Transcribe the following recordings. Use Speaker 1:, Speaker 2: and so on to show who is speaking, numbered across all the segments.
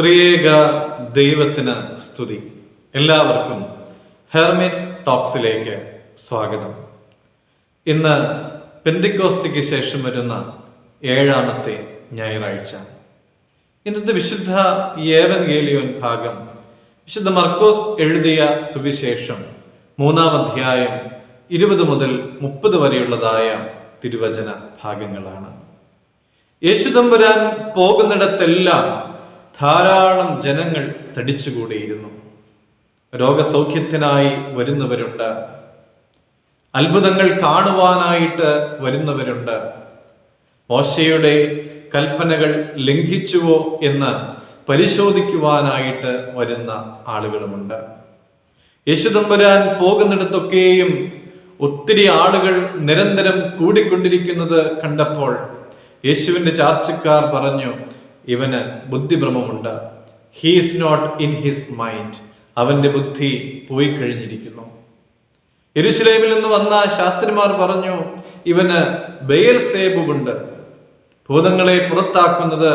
Speaker 1: ത്രിയേക ദൈവത്തിന് സ്തുതി. എല്ലാവർക്കും ഹെർമിറ്റ്സ് ടോക്സിലേക്ക് സ്വാഗതം. ഇന്ന് പെന്തിക്കോസ്തിക്ക് ശേഷം വരുന്ന ഏഴാമത്തെ ഞായറാഴ്ച. ഇന്നത്തെ വിശുദ്ധ ഏവൻ ഗേലിയോൻ ഭാഗം വിശുദ്ധ മർക്കോസ് എഴുതിയ സുവിശേഷം മൂന്നാം അധ്യായം ഇരുപത് മുതൽ മുപ്പത് വരെയുള്ളതായ തിരുവചന ഭാഗങ്ങളാണ്. യേശുദമ്പുരാൻ പോകുന്നിടത്തെല്ലാം ധാരാളം ജനങ്ങൾ തടിച്ചുകൂടിയിരുന്നു. രോഗസൗഖ്യത്തിനായി വരുന്നവരുണ്ട്. അത്ഭുതങ്ങൾ കാണുവാനായിട്ട് വരുന്നവരുണ്ട്. മോശയുടെ കൽപ്പനകൾ ലംഘിച്ചുവോ എന്ന് പരിശോധിക്കുവാനായിട്ട് വരുന്ന ആളുകളുമുണ്ട്. യേശുദമ്പുരാൻ പോകുന്നിടത്തൊക്കെയും ഒത്തിരി ആളുകൾ നിരന്തരം കൂടിക്കൊണ്ടിരിക്കുന്നത് കണ്ടപ്പോൾ യേശുവിന്റെ ചാർച്ചക്കാർ പറഞ്ഞു ഇവന് ബുദ്ധിഭ്രമമുണ്ട്. He's not in his mind അവന്റെ ബുദ്ധി പോയി കഴിഞ്ഞിരിക്കുന്നു എരുശലേമിൽ നിന്ന് വന്ന ശാസ്ത്രിമാർ പറഞ്ഞു ഇവന് ബയൽ സേബുണ്ട് ഭൂതങ്ങളെ പുറത്താക്കുന്നത്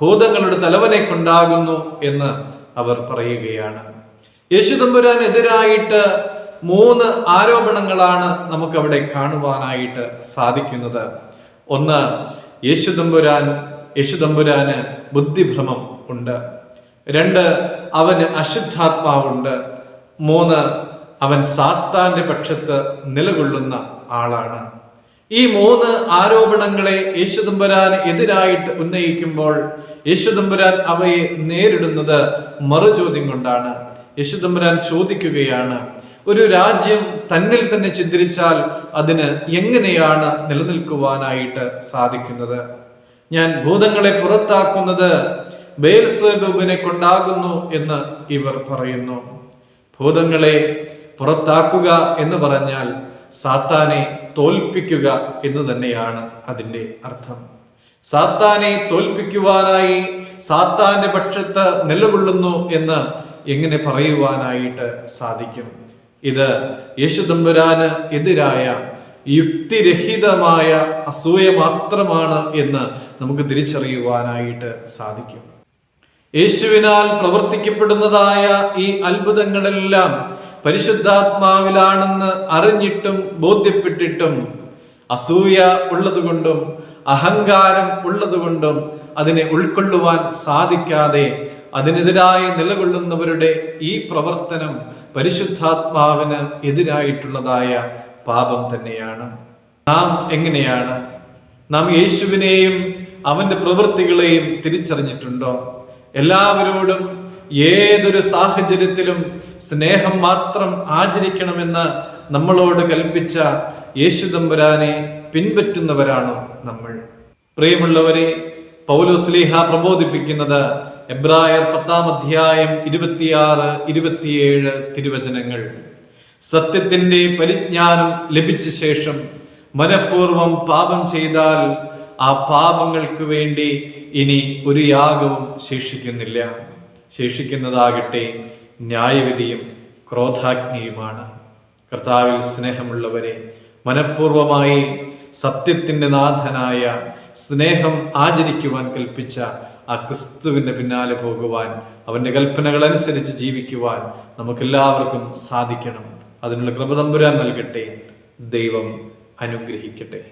Speaker 1: ഭൂതങ്ങളുടെ തലവനെ കൊണ്ടാകുന്നു എന്ന് അവർ പറയുകയാണ്. യേശുദമ്പുരാനെതിരായിട്ട് മൂന്ന് ആരോപണങ്ങളാണ് നമുക്കവിടെ കാണുവാനായിട്ട് സാധിക്കുന്നത്. ഒന്ന് യേശുദമ്പുരാൻ യേശുദമ്പുരാന് ബുദ്ധിഭ്രമം ഉണ്ട്. രണ്ട് അവന് അശുദ്ധാത്മാവുണ്ട്. മൂന്ന് അവൻ സാത്താന്റെ പക്ഷത്ത് നിലകൊള്ളുന്ന ആളാണ്. ഈ മൂന്ന് ആരോപണങ്ങളെ യേശുദമ്പുരാൻ എതിരായിട്ട് ഉന്നയിക്കുമ്പോൾ യേശുദമ്പുരാൻ അവയെ നേരിടുന്നത് മറുചോദ്യം കൊണ്ടാണ്. യേശുദമ്പുരാൻ ചോദിക്കുകയാണ് ഒരു രാജ്യം തന്നിൽ തന്നെ ചിന്തിരിച്ചാൽ അതിന് എങ്ങനെയാണ് നിലനിൽക്കുവാനായിട്ട് സാധിക്കുന്നത്? ഞാൻ ഭൂതങ്ങളെ പുറത്താക്കുന്നത് ബേൽസ്വരൂപിനെ കൊണ്ടാകുന്നു എന്ന് ഇവർ പറയുന്നു. ഭൂതങ്ങളെ പുറത്താക്കുക എന്ന് പറഞ്ഞാൽ സാത്താനെ തോൽപ്പിക്കുക എന്ന് തന്നെയാണ് അതിന്റെ അർത്ഥം. സാത്താനെ തോൽപ്പിക്കുവാനായി സാത്താന്റെ പക്ഷത്ത് നിലകൊള്ളുന്നു എന്ന് എങ്ങനെ പറയുവാനായിട്ട് സാധിക്കും? ഇത് യേശുദമ്പുരാന് എതിരായ യുക്തിരഹിതമായ അസൂയ മാത്രമാണ് എന്ന് നമുക്ക് തിരിച്ചറിയുവാനായിട്ട് സാധിക്കും. യേശുവിനാൽ പ്രവർത്തിക്കപ്പെടുന്നതായ ഈ അത്ഭുതങ്ങളെല്ലാം പരിശുദ്ധാത്മാവിലാണെന്ന് അറിഞ്ഞിട്ടും ബോധ്യപ്പെട്ടിട്ടും അസൂയ ഉള്ളതുകൊണ്ടും അഹങ്കാരം ഉള്ളതുകൊണ്ടും അതിനെ ഉൾക്കൊള്ളുവാൻ സാധിക്കാതെ അതിനെതിരായി നിലകൊള്ളുന്നവരുടെ ഈ പ്രവർത്തനം പരിശുദ്ധാത്മാവിന് എതിരായിട്ടുള്ളതായ പാപം തന്നെയാണ്. നാം എങ്ങനെയാണ്? നാം യേശുവിനെയും അവന്റെ പ്രവൃത്തികളെയും തിരിച്ചറിഞ്ഞിട്ടുണ്ടോ? എല്ലാവരോടും ഏതൊരു സാഹചര്യത്തിലും സ്നേഹം മാത്രം ആചരിക്കണമെന്ന് നമ്മളോട് കൽപ്പിച്ച യേശുദമ്പുരാനെ പിൻപറ്റുന്നവരാണോ നമ്മൾ. പ്രിയമുള്ളവരെ പൗലോസ്ലീഹ പ്രബോധിപ്പിക്കുന്നത് എബ്രായർ പത്താം അധ്യായം ഇരുപത്തിയാറ് ഇരുപത്തിയേഴ് തിരുവചനങ്ങൾ. സത്യത്തിന്റെ പരിജ്ഞാനം ലഭിച്ച ശേഷം മനഃപൂർവം പാപം ചെയ്താൽ ആ പാപങ്ങൾക്ക് വേണ്ടി ഇനി ഒരു യാഗവും ശേഷിക്കുന്നില്ല. ശേഷിക്കുന്നതാകട്ടെ ന്യായവിധിയും ക്രോധാഗ്നിയുമാണ്. കർത്താവിൽ സ്നേഹമുള്ളവരെ മനഃപൂർവമായി സത്യത്തിന്റെ നാഥനായ സ്നേഹം ആചരിക്കുവാൻ കൽപ്പിച്ച ആ ക്രിസ്തുവിന്റെ പിന്നാലെ പോകുവാൻ അവന്റെ കൽപ്പനകൾ അനുസരിച്ച് ജീവിക്കുവാൻ നമുക്കെല്ലാവർക്കും സാധിക്കണം. അതിനുള്ള കൃപ തമ്പുരാൻ നൽകട്ടെ. ദൈവം അനുഗ്രഹിക്കട്ടെ.